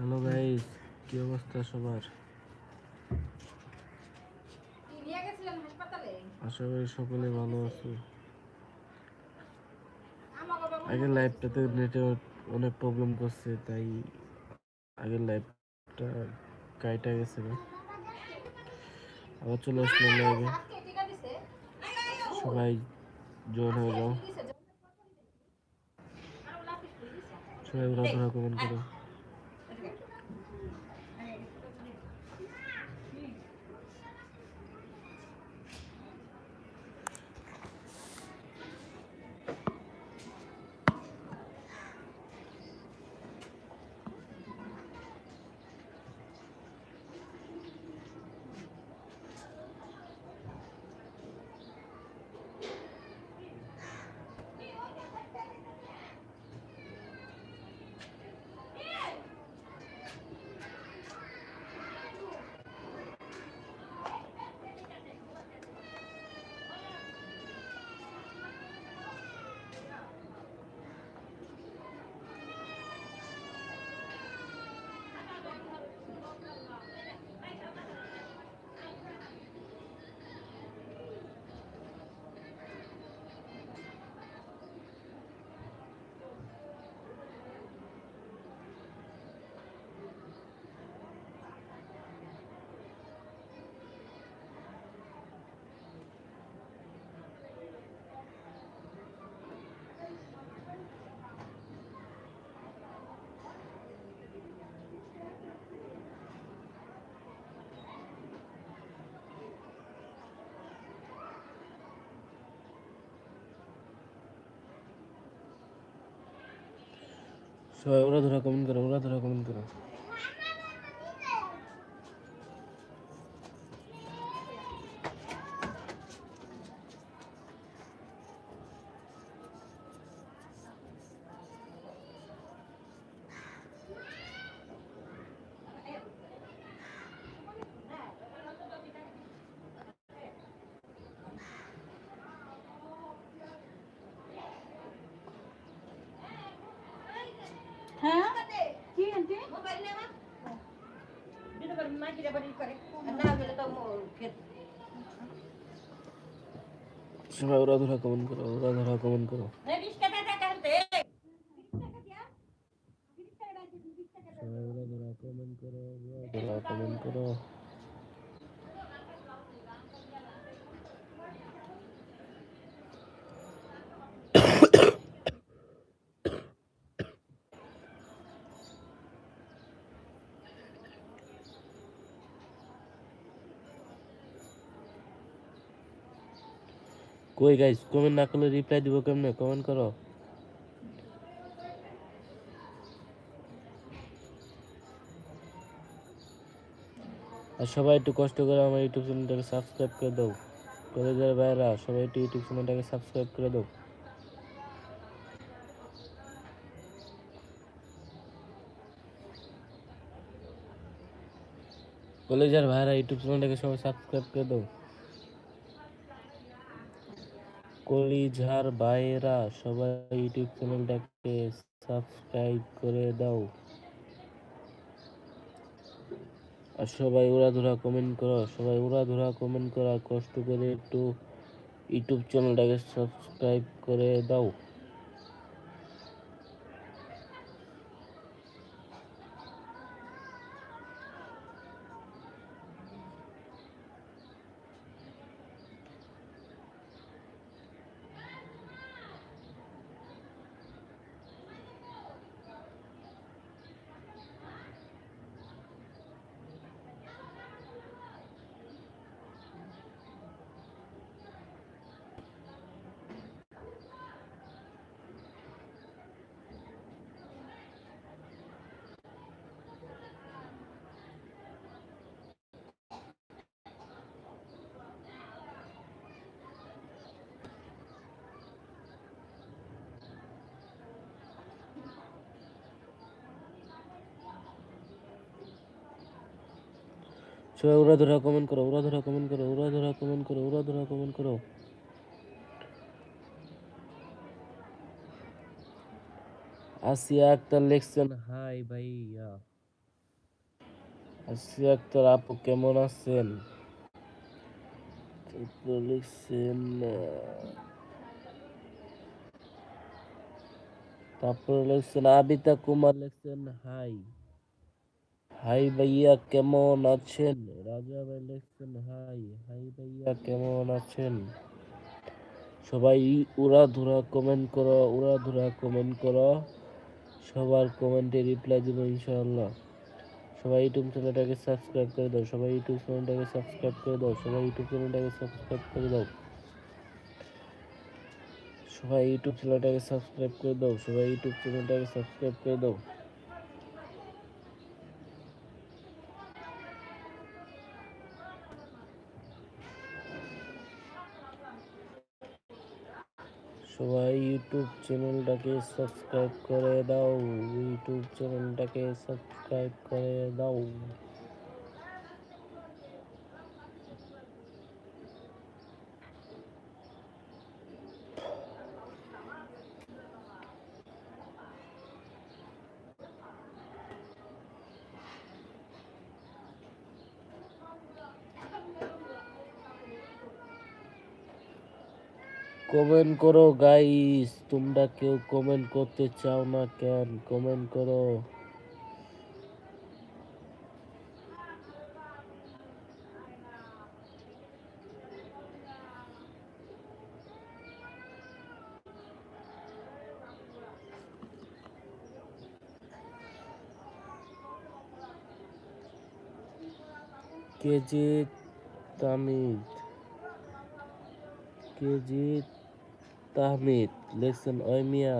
Hello guys কি অবস্থা সবার? আশা করি সকলে ভালো আছো। আগের লাইভটাতে নেটে অনেক প্রবলেম করছে, তাই আগের লাইভটা কাইটা গেছে আবার চলে আসলো লাইভে সবাই জয়েন হয়ে যাও। সবাই ওরা ধরা কমেন্ট করো। সবাই ওরা ধরা কমেন্ট করো ওরা ধরা কমেন্ট করো হ্যাঁ কি মোবাইল নে দিতে পারি মা কি রে করে না গেলে তো খেত সবাই ওরা ধরা কমেন্ট করো, ওরা ধরা কমেন্ট করো। এই রিস্কাটা টাকা আনতে সবাই ওরা ধরা করো, ওরা ধরা করো। কই গাইস কমেন্ট না করলে রিপ্লাই দিব কেমনে? কমেন্ট করো। আর সবাই একটু কষ্ট করে আমার ইউটিউব চ্যানেলটাকে সাবস্ক্রাইব করে দাও। কলেজের বাইরা সবাই একটু ইউটিউব চ্যানেলটাকে সাবস্ক্রাইব করে দাও। কলেজের ভাইরা ইউটিউব চ্যানেলটাকে সবাই সাবস্ক্রাইব করে দাও। কলিজার বাইরা, সবাই ইউটিউব চ্যানেলটাকে সাবস্ক্রাইব করে দাও। আর সবাই উড়াধুরা কমেন্ট করো, সবাই উড়াধুরা কমেন্ট করা কষ্ট করে একটু ইউটিউব চ্যানেলটাকে সাবস্ক্রাইব করে দাও। সবাই ওরা ধরা কমেন্ট করো ওরা ধরা কমেন্ট করো ওরা ধরা কমেন্ট করো ওরা ধরা কমেন্ট করো। আসিয়া আক্তার লিখছেন, হাই ভাইয়া। আসি আক্তার আপু কেমন আছেন? লিখছেন, তারপরে লিখছেন, আবিতা কুমার লিখছেন, হাই। হাই ভাইয়া, কেমন আছেন? রাজা ভাই লিখছেন হাই হাই ভাইয়া, কেমন আছেন? সবাই উড়া ধুরা কমেন্ট করো উড়া ধুরা কমেন্ট করো। সবার কমেন্টে রিপ্লাই দেবো ইনশাআল্লাহ। সবাই ইউটিউব চ্যানেলটাকে সাবস্ক্রাইব করে দাও, সবাই ইউটিউব চ্যানেলটাকে সাবস্ক্রাইব করে দাও, সবাই ইউটিউব চ্যানেলটাকে সাবস্ক্রাইব করে দাও। সবাই ইউটিউব চ্যানেলটাকে সাবস্ক্রাইব করে দাও, সবাই ইউটিউব চ্যানেলটাকে সাবস্ক্রাইব করে দাও। সবাই ইউটিউব চ্যানেলটাকে সাবস্ক্রাইব করে দাও ইউটিউব চ্যানেলটাকে সাবস্ক্রাইব করে দাও কমেন্ট করো গাইস তোমরা কেউ কমেন্ট করতে চাও না কেন? কমেন্ট করো। KG Tamid KG Tahmid lesson ওই মিয়া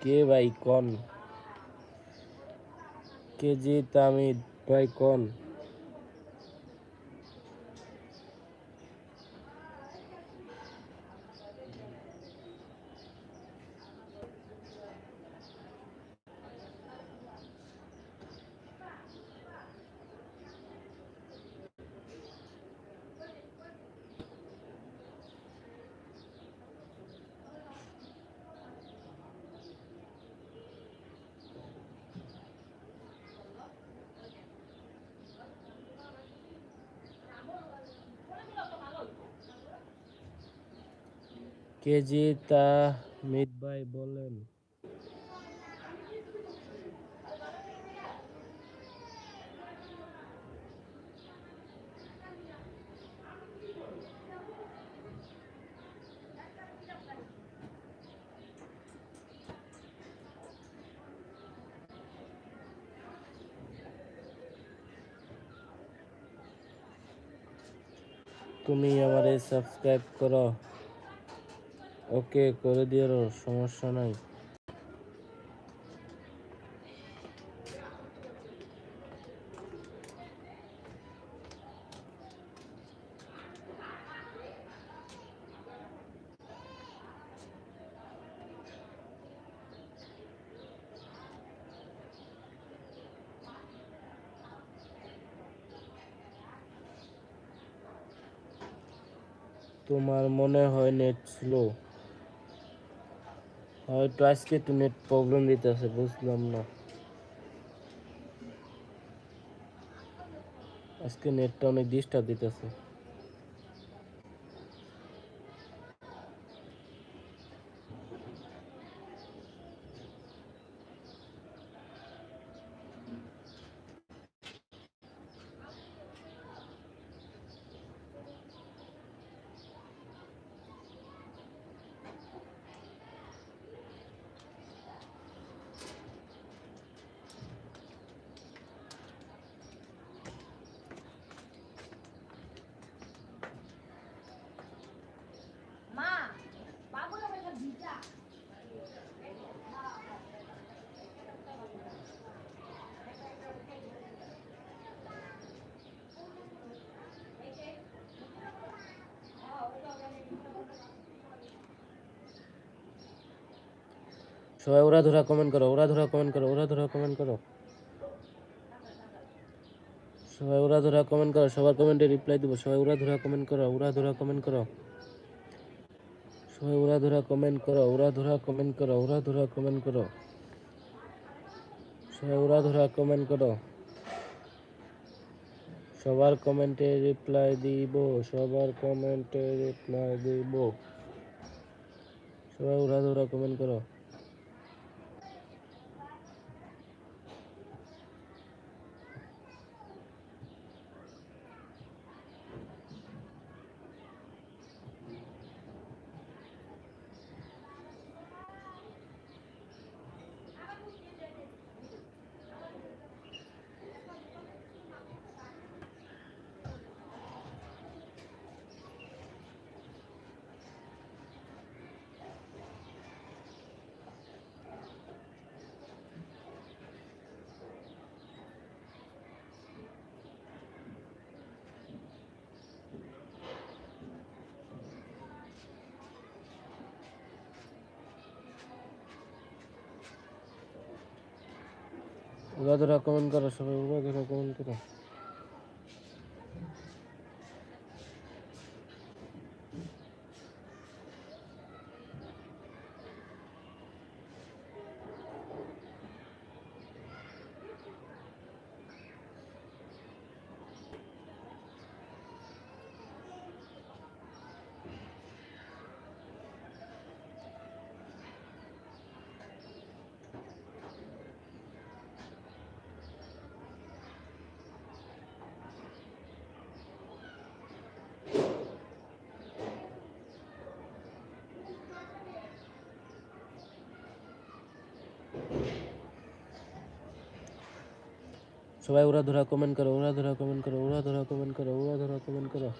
কে ভাই কন কেজি তামিদ ভাই কন কেজি তাহমিদ ভাই বলেন। তুমি আমারে সাবস্ক্রাইব করো। ওকে করে দিও সমস্যা নাই। তোমার মনে হয় নেট স্লো? হয়তো আজকে একটু নেট প্রবলেম দিতেছে বুঝলাম না। আজকে নেটটা অনেক ডিস্টার্ব দিতেছে। সবাই ওরা ধরা কমেন্ট করো ওরা ধরা কমেন্ট করো ওরা ধরা কমেন্ট করো সবাই ওরা ধরা কমেন্ট করো সবার কমেন্টে রিপ্লাই দেবো সবাই ওরা ধরা কমেন্ট করো ওরা ধরা কমেন্ট করো সবাই ওরা ধরা কমেন্ট করো ওরা ধরা কমেন্ট করো ওরা ধরা কমেন্ট করো সবাই উড়াধুরা কমেন্ট করো সবার কমেন্টে রিপ্লাই দিব সবার কমেন্টে রিপ্লাই দিব সবাই উড়াধুরা কমেন্ট করো উড়াধুরা কমেন্ট করো সবাই উড়াধুরা কমেন্ট করো। সবাই উড়াধুরা কমেন্ট করো উড়াধুরা কমেন্ট করো উড়াধুরা কমেন্ট করো উড়াধুরা কমেন্ট করো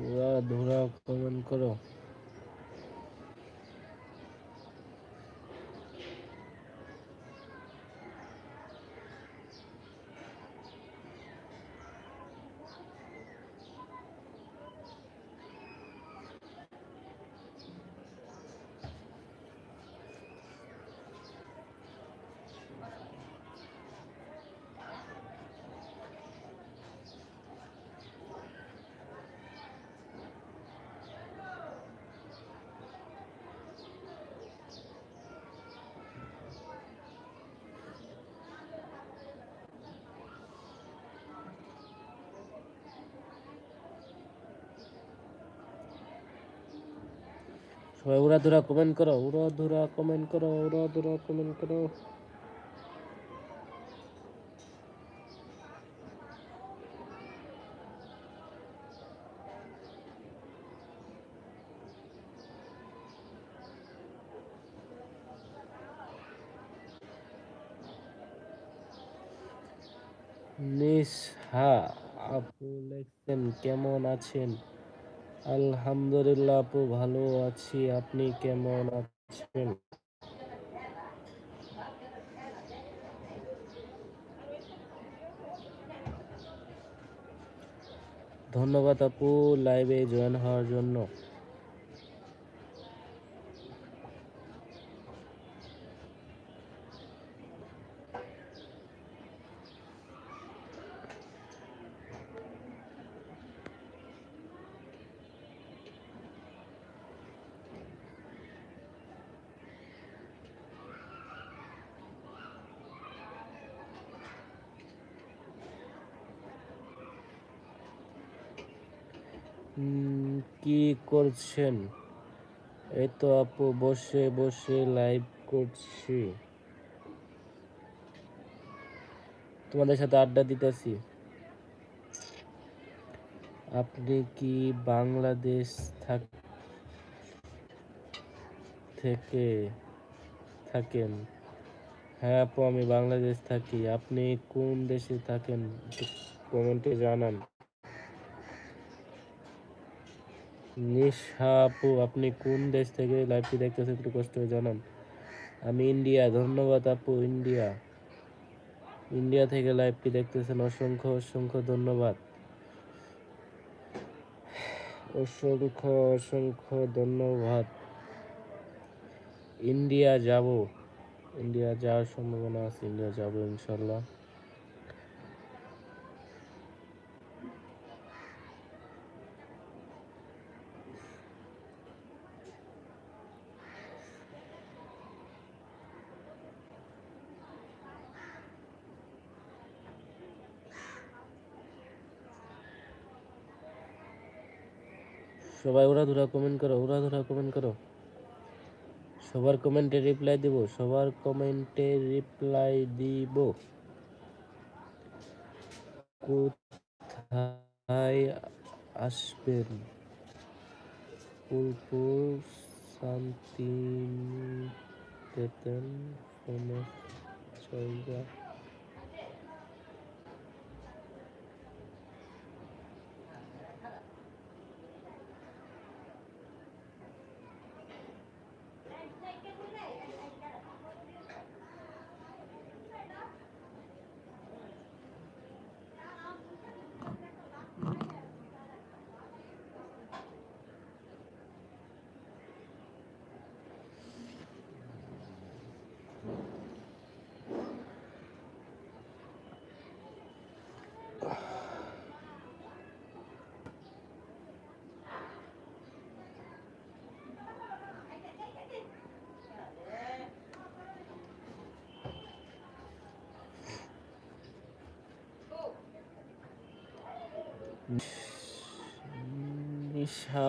উড়াধুরা কমেন্ট করো সবাই উড়াধুরা কমেন্ট করো উড়াধুরা কমেন্ট করো উড়াধুরা কমেন্ট করো। নিশা আপু লেখছেন কেমন আছেন? আলহামদুলিল্লাহ আপু ভালো আছি। আপনি কেমন আছেন? ধন্যবাদ আপু লাইভে জয়েন হওয়ার জন্য উম, কি করছেন? এই তো আপু, বসে বসে লাইভ করছি। তোমাদের সাথে আড্ডা দিতেছি। আপনি কি বাংলাদেশ থাক, থেকে থাকেন? হ্যাঁ আপু, আমি বাংলাদেশ থাকি। আপনি কোন দেশে থাকেন? কমেন্টে জানান। নিশা আপু, আপনি কোন দেশ থেকে লাইভটি দেখতেছেন একটু কষ্ট করে জানান। আমি ইন্ডিয়া, ধন্যবাদ আপু, ইন্ডিয়া। ইন্ডিয়া থেকে লাইভটি দেখতেছেন, অসংখ্য অসংখ্য ধন্যবাদ। অসংখ্য অসংখ্য ধন্যবাদ। ইন্ডিয়া যাব। ইন্ডিয়া যাওয়ার সম্ভাবনা আছে, ইন্ডিয়া যাব ইনশাল্লাহ। সবাই ওরা ধরা কমেন্ট করো ওরা ধরা কমেন্ট করো। সবার কমেন্টে রিপ্লাই দিব, সবার কমেন্টে রিপ্লাই দিব। কোথায় আসবেন? ফুলপুর, শান্তিনিকেতন ফেমাস জায়গা। নিশা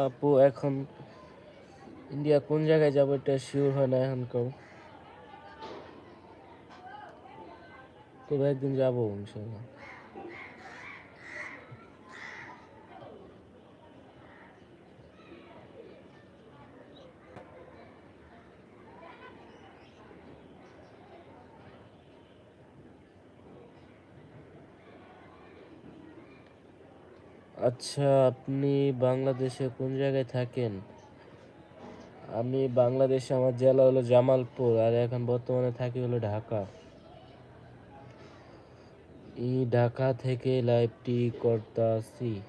আপু, এখন ইন্ডিয়া কোন জায়গায় যাব এটা শিওর হয় না এখন কেউ তবে একদিন যাব ইনশাল্লাহ। আচ্ছা আপনি বাংলাদেশে কোন জায়গায় থাকেন? আমি বাংলাদেশে, আমার জেলা হলো জামালপুর, আর এখন বর্তমানে থাকি হলো ঢাকা। এই ঢাকা থেকে লাইভটি করতাছি।